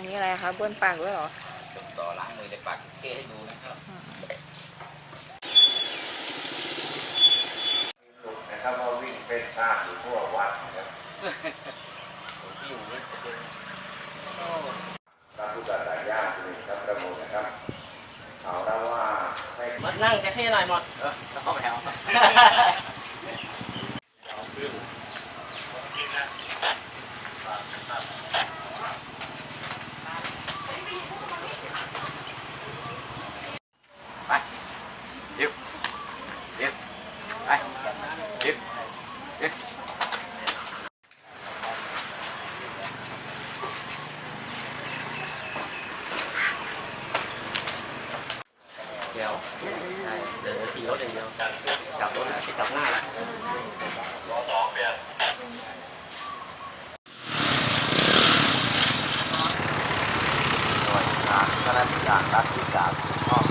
อันนี้อะไรคะเบิ้ลปากด้วยเหรอส่งต่อล้างมือในปากเก้ให้ดูนะครับลุกนะครับว่าวิ่งเป็นตามอยู่ทั่ววัดนะครับผมที่อยู่นี่จะเป็นพระพุทธศาสนาสิริครับประมูลนะครับเอาแล้วว่าให้มานั่งจะให้หน่อยหมดเออเอาไปเอา ไปยิบยิบไปยิบยิบ เดี๋ยวใช่เดี๋ยวขี่รถอย่างเดียวกลับรถนะที่กลับหน้าแหละหน่วยงานข้าราชการรัฐวิสาหกิจ